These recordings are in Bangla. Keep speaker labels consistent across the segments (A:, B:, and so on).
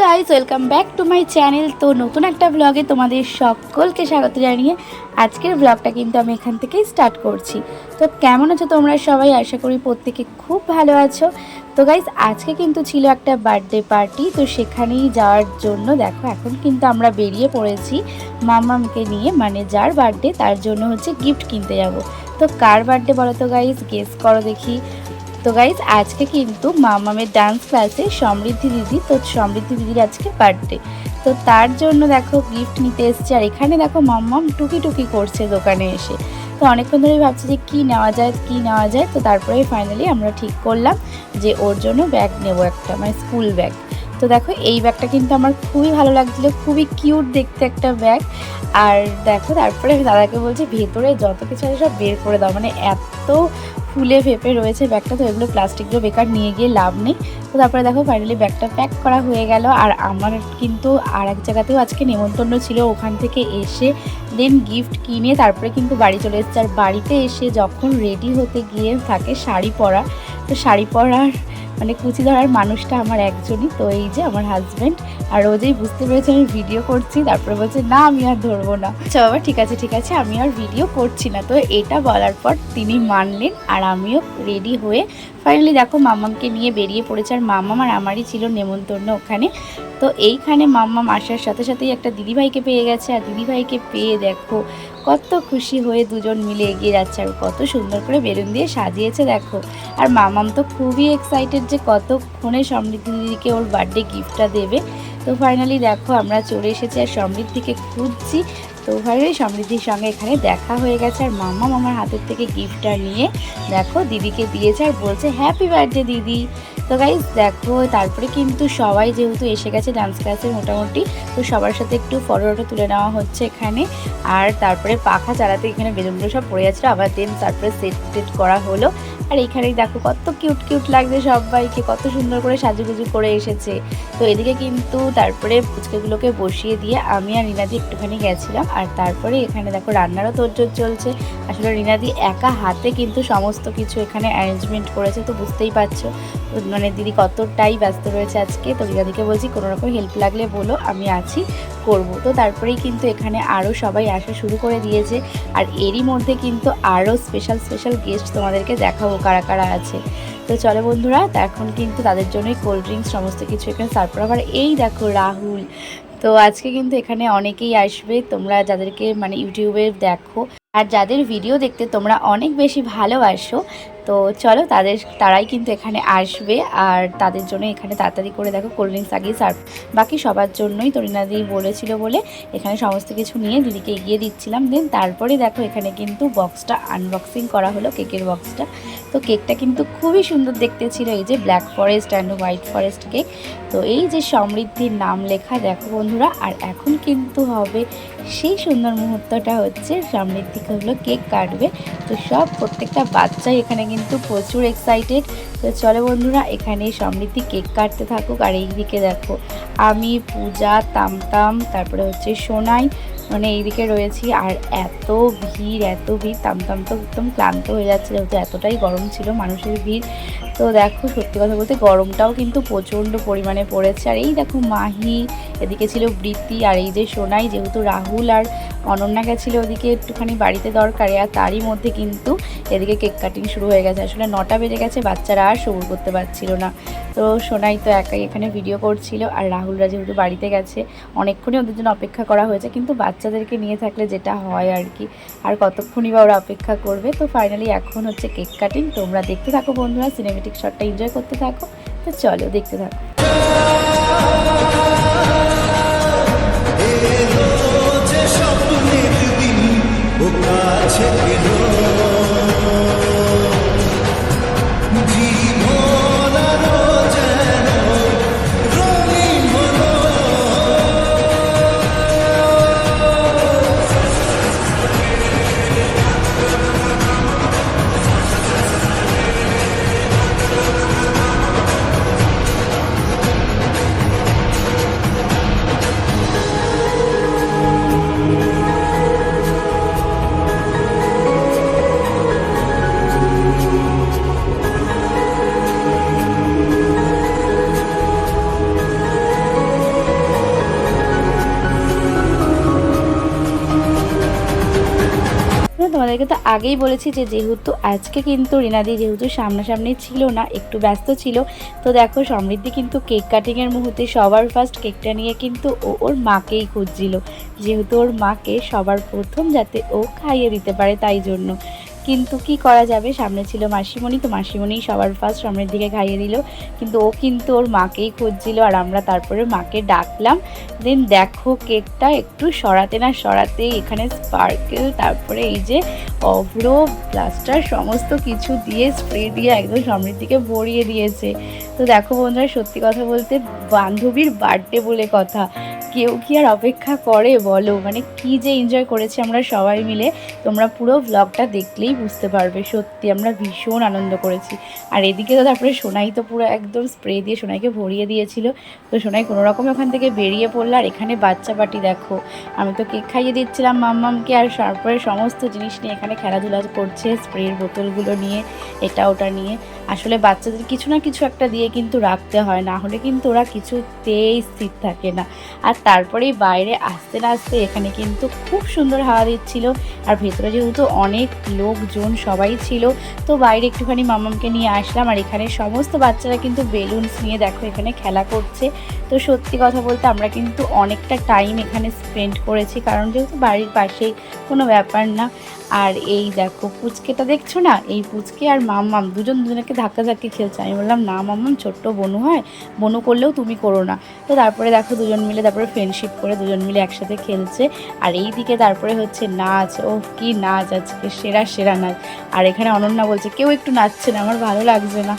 A: Guys welcome back to my channel তো নতুন একটা ব্লগে তোমাদের সকলকে স্বাগত জানিয়ে আজকের ব্লগটা কিন্তু আমি এখান থেকেই স্টার্ট করছি। তো কেমন আছো তোমরা সবাই? আশা করি প্রত্যেকে খুব ভালো আছো। তো গাইজ আজকে কিন্তু ছিল একটা বার্থডে পার্টি তো সেখানেই যাওয়ার জন্য দেখো এখন কিন্তু আমরা বেরিয়ে পড়েছি মামামকে নিয়ে মানে যার বার্থডে তার জন্য হচ্ছে গিফট কিনতে যাব। তো কার বার্থডে বলো তো গাইজ গেস করো দেখি। তো গাইজ আজকে কিন্তু মামামের ডান্স ক্লাসে সমৃদ্ধি দিদি, তো সমৃদ্ধি দিদির আজকে বার্থডে তো তার জন্য দেখো গিফট নিতে এসছে। আর এখানে দেখো মাম্মাম টুকি টুকি করছে দোকানে এসে। তো অনেকক্ষণ ধরেই ভাবছি যে কী নেওয়া যায়, কী নেওয়া যায়। তো তারপরে ফাইনালি আমরা ঠিক করলাম যে ওর জন্য ব্যাগ নেব একটা মানে স্কুল ব্যাগ তো দেখো এই ব্যাগটা কিন্তু আমার খুবই ভালো লাগছিল, খুবই কিউট দেখতে একটা ব্যাগ আর দেখো তারপরে আমি দাদাকে বলছি, ভেতরে যত কিছু আছে সব বের করে দাও। মানে এত ফুলে ফেপে রয়েছে ব্যাগটা, তো এগুলো প্লাস্টিকগুলো বেকার নিয়ে গিয়ে লাভ নেই। তো তারপরে দেখো ফাইনালি ব্যাগটা প্যাক করা হয়ে গেল। আর আমার কিন্তু আর এক জায়গাতেও আজকে নেমন্তন্ন ছিল, ওখান থেকে এসে দেন গিফট কিনে তারপরে কিন্তু বাড়ি চলে এসেছে। আর বাড়িতে এসে যখন রেডি হতে গিয়ে থাকে শাড়ি পরা, তো শাড়ি পরার মানে কুচি ধরার মানুষটা আমার একজনই, তো এই যে আমার হাজব্যান্ড আর ও যেই বুঝতে পেরেছে আমি ভিডিও করছি, তারপরে বলছে, না, আমি আর ধরবো না। আচ্ছা বাবা, ঠিক আছে ঠিক আছে, আমি আর ভিডিও করছি না। তো এটা বলার পর তিনি মানলেন, আর আমিও রেডি হয়ে ফাইনালি দেখো মামামকে নিয়ে বেরিয়ে পড়েছে, আর মামাম আর আমারই ছিল নেমন্তন্ন ওখানে। তো এইখানে মাম্মাম আসার সাথে সাথেই একটা দিদিভাইকে পেয়ে গেছে, আর দিদিভাইকে পেয়ে দেখো কত খুশি হয়ে দুজন মিলে এগিয়ে যাচ্ছে আর কত সুন্দর করে বেলুন দিয়ে সাজিয়েছে, দেখো। আর মামাম তো খুবই এক্সাইটেড যে কতক্ষণে সমৃদ্ধি দিদিকে ওর বার্থডে গিফটটা দেবে। তো ফাইনালি দেখো, আমরা চলে এসেছি আর সমৃদ্ধিকে খুঁজছি। তো ফাইনালি সমৃদ্ধির সঙ্গে এখানে দেখা হয়ে গেছে। আর মাম্মা মামার হাতের থেকে গিফটটা নিয়ে, দেখো, দিদিকে দিয়েছে আর বলছে হ্যাপি বার্থডে দিদি! তো গাইজ দেখো, তারপরে কিন্তু সবাই যেহেতু এসে গেছে ডান্স ক্লাসে মোটামুটি, তো সবার সাথে একটু ফটোটা তুলে নেওয়া হচ্ছে এখানে। আর তারপরে পাখা চালাতে এখানে বেলুনগুলো সব পড়ে যাচ্ছিল আবার দেন তারপরে সেট টেট করা হলো। আর এইখানেই দেখো কত কিউট কিউট লাগছে সবাইকে, কত সুন্দর করে সাজুগুজু করে এসেছে। তো এদিকে কিন্তু তারপরে ফুচকাগুলোকে বসিয়ে দিয়ে আমি আর রিনাদি একটুখানি গেছিলাম, আর তারপরে এখানে দেখো রান্নারও তোরজোর চলছে। আসলে রিনাদি একা হাতে কিন্তু সমস্ত কিছু এখানে অ্যারেঞ্জমেন্ট করেছে, তো বুঝতেই পারছ। মানে দিদি কতটাই ব্যস্ত রয়েছে আজকে, তো রিনাদিকে বলছি কোনো রকম হেল্প লাগলে বলো, আমি আছি, করব। তো তারপরেই কিন্তু এখানে আরও সবাই আসা শুরু করে দিয়েছে, আর এরই মধ্যে কিন্তু আরও স্পেশাল স্পেশাল গেস্ট তোমাদেরকে দেখাবো। কারা কারা আছে। তো চলে বন্ধুরা, তা এখন কিন্তু তাদের জন্যই কোল্ড ড্রিঙ্কস সমস্ত কিছু এখানে তারপর আবার এই দেখো রাহুল, তো আজকে কিন্তু এখানে অনেকেই আসবে। তোমরা যাদেরকে মানে ইউটিউবে দেখো আর যাদের ভিডিও দেখতে তোমরা অনেক বেশি ভালোবাসো, তো চলো তাদের, তারাই কিন্তু এখানে আসবে আর তাদের জন্য এখানে তাড়াতাড়ি করে দেখো কোল্ড ড্রিঙ্কস আগেই সার্ভ বাকি সবার জন্যই তরিনাদি বলেছিল বলে এখানে সমস্ত কিছু নিয়ে দিদিকে এগিয়ে দিচ্ছিলাম। দেন তারপরে দেখো এখানে কিন্তু বক্সটা আনবক্সিং করা হলো কেকের বক্সটা তো কেকটা কিন্তু খুবই সুন্দর দেখতে ছিল, এই যে black forest and white forest cake তো এই যে সমৃদ্ধির নাম লেখা, দেখো বন্ধুরা, আর এখন কিন্তু হবে সেই সুন্দর মুহূর্তটা হচ্ছে সমৃদ্ধিকে হলো কেক কাটবে। তো সব প্রত্যেকটা বাচ্চাই এখানে কিন্তু প্রচুর এক্সাইটেড তো চলে বন্ধুরা এখানে সমৃদ্ধি কেক কাটতে থাকুক। আর এইদিকে দেখো, আমি, পূজা, তামতাম, তারপরে হচ্ছে সোনাই মানে এইদিকে রয়েছি। আর এত ভিড় এত ভিড়, তামতাম তো একদম ক্লান্ত হয়ে যাচ্ছে। যেহেতু এতটাই গরম ছিল, মানুষের ভিড়। তো দেখো, সত্যি কথা বলতে গরমটাও কিন্তু প্রচণ্ড পরিমাণে পড়েছে। আর এই দেখো, মাহি, এদিকে ছিল বৃত্তি আর এই যে সোনাই, যেহেতু রাহুল আর অনন্যা গেছিল ওদিকে একটুখানি বাড়িতে দরকারে, আর তারই মধ্যে কিন্তু এদিকে কেক কাটিং শুরু হয়ে গেছে। আসলে নটা বেজে গেছে, বাচ্চারা আর সবুর করতে পারছিল না। তো সোনাই তো একাই এখানে ভিডিও করছিল, আর রাহুলরা যেহেতু বাড়িতে গেছে, অনেকক্ষণই ওদের জন্য অপেক্ষা করা হয়েছে। কিন্তু বাচ্চাদেরকে নিয়ে থাকলে যেটা হয় আর কি, আর কতক্ষণই বা ওরা অপেক্ষা করবে? তো ফাইনালি এখন হচ্ছে কেক কাটিং, তোমরা দেখতে থাকো বন্ধুরা সিনেমেটিক শটটা এনজয় করতে থাকো তো চলো দেখতে থাকো। তোমাদেরকে তো আগেই বলেছি যে যেহেতু আজকে কিন্তু রিনাদি যেহেতু সামনাসামনি ছিল না, একটু ব্যস্ত ছিল, তো দেখো সমৃদ্ধি কিন্তু কেক কাটিংয়ের মুহূর্তে সবার ফার্স্ট কেকটা নিয়ে কিন্তু ও ওর মাকেই খুঁজছিল। যেহেতু ওর মাকে সবার প্রথম যাতে ও খাইয়ে দিতে পারে তাই জন্য। কিন্তু কি করা যাবে? সামনে ছিল মাসিমণি, তো মাসিমণি সবার ফার্স্ট সামনের দিকে খাইয়ে দিল কিন্তু ও কিন্তু ওর মাকেই খুঁজছিল আর আমরা তারপরে মাকে ডাকলাম। দেন দেখো কেকটা একটু সরাতে না সরাতে এখানে স্পার্কেল তারপরে এই যে অভ্র প্লাস্টার সমস্ত কিছু দিয়ে স্প্রে দিয়ে একদম সামনের দিকে ভরিয়ে দিয়েছে। তো দেখো বন্ধুরা, সত্যি কথা বলতে বান্ধবীর বার্থডে বলে কথা। কেউ কি আর অপেক্ষা করে বলো? মানে কি যে এনজয় করেছি আমরা সবাই মিলে। তোমরা পুরো ব্লগটা দেখলেই বুঝতে পারবে। সত্যি আমরা ভীষণ আনন্দ করেছি। আর এদিকে তো তারপরে সোনাই তো পুরো একদম স্প্রে দিয়ে সোনাইকে ভরিয়ে দিয়েছিল। তো সোনাই কোনো রকম ওখান থেকে বেরিয়ে পড়ল। আর এখানে বাচ্চা পাটি দেখো। আমি তো কেক খাইয়ে দিচ্ছিলাম মাম্মামকে। আর তারপরে সমস্ত জিনিস নিয়ে এখানে খেলাধুলা করছে স্প্রের বোতলগুলো নিয়ে, এটা ওটা নিয়ে। আসলে বাচ্চাদের কিছু না কিছু একটা দিয়ে কিন্তু রাখতে হয়। না হলে কিন্তু ওরা কিছুতেই স্থির থাকে না। আর তারপরেই বাইরে আসতে আসতে এখানে কিন্তু খুব সুন্দর হাওয়া দিচ্ছিল। আর ভেতরে যেহেতু অনেক লোকজন সবাই ছিল, তো বাইরে একটুখানি মামামকে নিয়ে আসলাম। আর এখানে সমস্ত বাচ্চারা কিন্তু বেলুনস নিয়ে দেখো এখানে খেলা করছে। তো সত্যি কথা বলতে আমরা কিন্তু অনেকটা টাইম এখানে স্পেন্ড করেছি, কারণ যেহেতু বাড়ির পাশেই কোনো ব্যাপার না। আর এই দেখো পুচকেটা দেখছ না? এই পুচকে আর মাম্মাম দুজন দুজনকে ধাক্কা ধাক্কি খেলছে। আমি বললাম, না মাম্মাম ছোট্ট বনু হয়। বনু করলেও তুমি করো না। তো তারপরে দেখো দুজন মিলে তারপরে ফ্রেন্ডশিপ করে দুজন মিলে একসাথে খেলছে। আর এই দিকে তারপরে হচ্ছে নাচ। ও কি নাচ আজকে, সেরা সেরা নাচ। আর এখানে অনন্যা বলছে, কেউ একটু নাচছে না, আমার ভালো লাগছে না।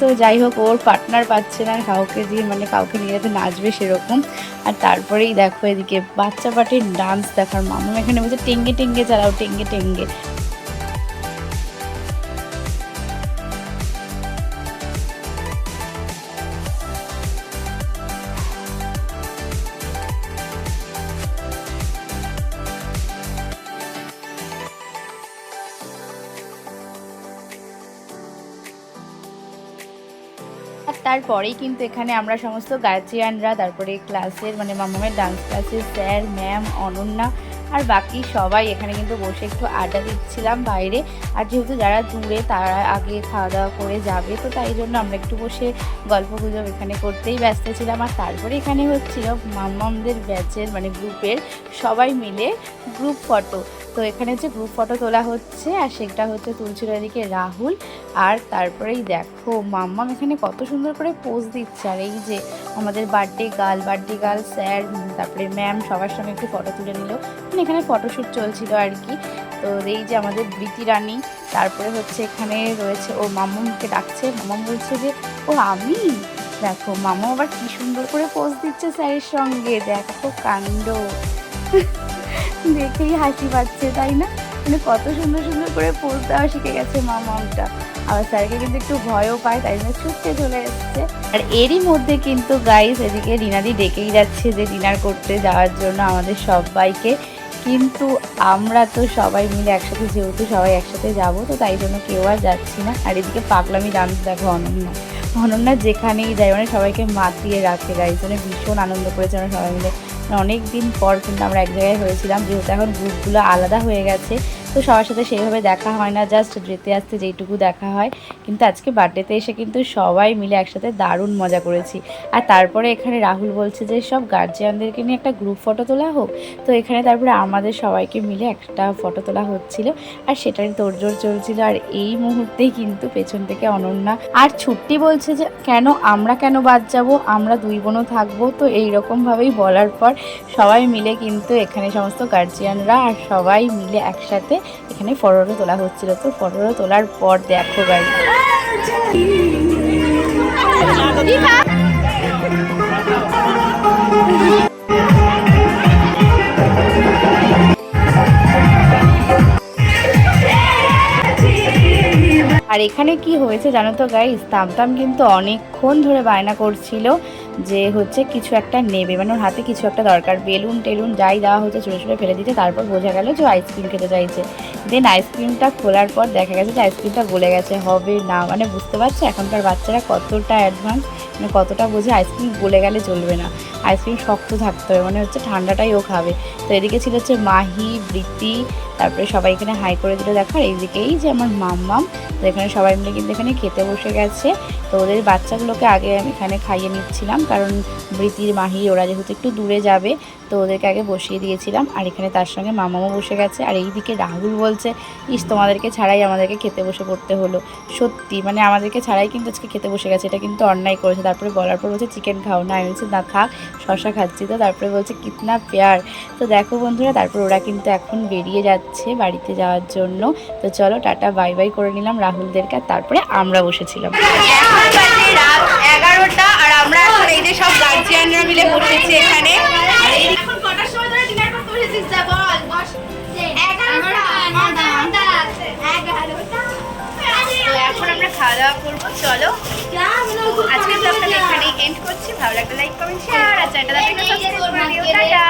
A: তো যাই হোক, ওর পার্টনার পাচ্ছে না, কাউকে দিয়ে মানে কাউকে নিয়ে যাতে নাচবে সেরকম। আর তারপরেই দেখো এদিকে বাচ্চা পাটির ডান্স দেখার মামা এখানে বলছে, টেঙ্গে টেঙ্গে চালাও, টেঙ্গে টেঙ্গে। তারপরেই কিন্তু এখানে আমরা সমস্ত গার্জিয়ানরা, তারপরে ক্লাসের মানে মামামের ডান্স ক্লাসের স্যার ম্যাম অনন্যা আর বাকি সবাই এখানে কিন্তু বসে একটু আড্ডা দিচ্ছিলাম বাইরে। আর যেহেতু যারা দূরে, তারা আগে খাওয়া দাওয়া করে যাবে, তো তাই জন্য আমরা একটু বসে গল্প গুজব এখানে করতেই ব্যস্ত ছিলাম। আর তারপরে এখানে হচ্ছিল মামামদের ব্যাচের মানে গ্রুপের সবাই মিলে গ্রুপ ফটো তো এখানে যে গ্রুপ ফটো তোলা হচ্ছে আর সেটা হচ্ছে তুলছিল এদিকে রাহুল আর তারপরেই দেখো মাম্মাম এখানে কত সুন্দর করে পোজ দিচ্ছে। আর এই যে আমাদের birthday girl birthday girl sir তারপরে ম্যাম সবার সঙ্গে একটু ফটো তুলে নিল। মানে এখানে ফটোশ্যুট চলছিল আর কি। তো এই যে আমাদের বৃতি রানী, তারপরে হচ্ছে এখানে রয়েছে ও মাম্মামকে ডাকছে। মাম্মাম বলছে যে, ও আমি? দেখো মামা আবার কি সুন্দর করে পোজ দিচ্ছে স্যারের সঙ্গে। দেখো কাণ্ড। দেখেই হাসি পাচ্ছে, তাই না? মানে কত সুন্দর সুন্দর করে পোজ দেওয়া শিখে গেছে মামামটা আবার স্যারকে কিন্তু একটু ভয়ও পায়, তাই জন্য ছুটতে চলে এসছে। আর এরই মধ্যে কিন্তু গাইস এদিকে রিনাদি ডেকেই যাচ্ছে যে ডিনার করতে যাওয়ার জন্য আমাদের সবাইকে। কিন্তু আমরা তো সবাই মিলে একসাথে, যেহেতু সবাই একসাথে যাব, তো তাই জন্য কেউ আর যাচ্ছি না। আর এদিকে পাগলামি ডান্স দেখো অনন্যা। অনন্যা যেখানেই যায় মানে সবাইকে মাতিয়ে রাখে গাইজ মানে ভীষণ আনন্দ করেছে আমরা সবাই মিলে। অনেক দিন পর কিন্তু আমরা এক জায়গায় হয়েছিলাম যেহেতু এখন গ্রুপগুলো আলাদা হয়ে গেছে। তো সবার সাথে সেইভাবে দেখা হয় না জাস্ট যেতে আসতে যেইটুকু দেখা হয়। কিন্তু আজকে বার্থডেতে এসে কিন্তু সবাই মিলে একসাথে দারুণ মজা করেছি। আর তারপরে এখানে রাহুল বলছে যে, সব গার্জিয়ানদেরকে নিয়ে একটা গ্রুপ ফটো তোলা হোক। তো এখানে তারপরে আমাদের সবাইকে মিলে একটা ফটো তোলা হচ্ছিল। আর সেটারই তোড়জোড় চলছিল। আর এই মুহূর্তেই কিন্তু পেছন থেকে অনন্যা আর ছুট্টি বলছে যে, কেন, আমরা কেন বাদ যাব? আমরা দুই বোনও থাকব। তো এইরকমভাবেই বলার পর সবাই মিলে কিন্তু এখানে সমস্ত গার্জিয়ানরা আর সবাই মিলে একসাথে এখানে ফটোটা তোলা হচ্ছিল তো ফটোটা তোলার পর দেখো গাই আর এখানে কি হয়েছে জানো তো গাইস তামতাম কিন্তু অনেকক্ষণ ধরে বায়না করছিল। যে হচ্ছে কিছু একটা নেবে। মানে ওর হাতে কিছু একটা দরকার। বেলুন টেলুন যাই দেওয়া হচ্ছে ছোটো ছোটো ফেলে দিতে তারপর বোঝা গেল যে আইসক্রিম খেতে চাইছে। দেন আইসক্রিমটা খোলার পর দেখা গেছে যে আইসক্রিমটা গলে গেছে। হবে না মানে বুঝতে পারছে? এখনকার বাচ্চারা কতটা অ্যাডভান্স মানে কতটা বোঝে আইসক্রিম গলে গেলে চলবে না। আইসক্রিম শক্ত থাকতে হবে মানে হচ্ছে ঠান্ডাটাই ও খাবে। তো এদিকে ছিল হচ্ছে মাহি বৃত্তি তারপরে সবাই এখানে হাই করে দিল। দেখো, আর এইদিকেই যে আমার মাম্মাম, তো এখানে সবাই মিলে কিন্তু এখানে খেতে বসে গেছে। তো ওদের বাচ্চাগুলোকে আগে আমি এখানে খাইয়ে নিচ্ছিলাম, কারণ বৃত্তির মাহি, ওরা যেহেতু একটু দূরে যাবে, তো ওদেরকে আগে বসিয়ে দিয়েছিলাম। আর এখানে তার সঙ্গে মামাও বসে গেছে। আর এইদিকে রাহুল বলছে, ইস, তোমাদেরকে ছাড়াই আমাদেরকে খেতে বসে পড়তে হলো। সত্যি মানে আমাদেরকে ছাড়াই কিন্তু আজকে খেতে বসে গেছে। এটা কিন্তু অন্যায় করেছে। তারপরে বলার পর বলছে চিকেন খাও না। আমি বলছি, না, খাক শশা খাচ্ছি। তো তারপরে বলছে, কিতনা পেয়ার। তো দেখো বন্ধুরা, তারপর ওরা কিন্তু এখন বেরিয়ে যাচ্ছে বাড়িতে যাওয়ার জন্য। তো চলো, টাটা, বাই বাই করে নিলাম রাহুলদেরকে। আর তারপরে আমরা বসেছিলাম।
B: এগারোটা, আর আমরা এখন এই যে সব গার্জিয়ানরা এন্ড করছি ভালো লাগলে লাইক কমেন্ট শেয়ার আর চ্যানেলটা সাবস্ক্রাইব করে দিও। টাটা।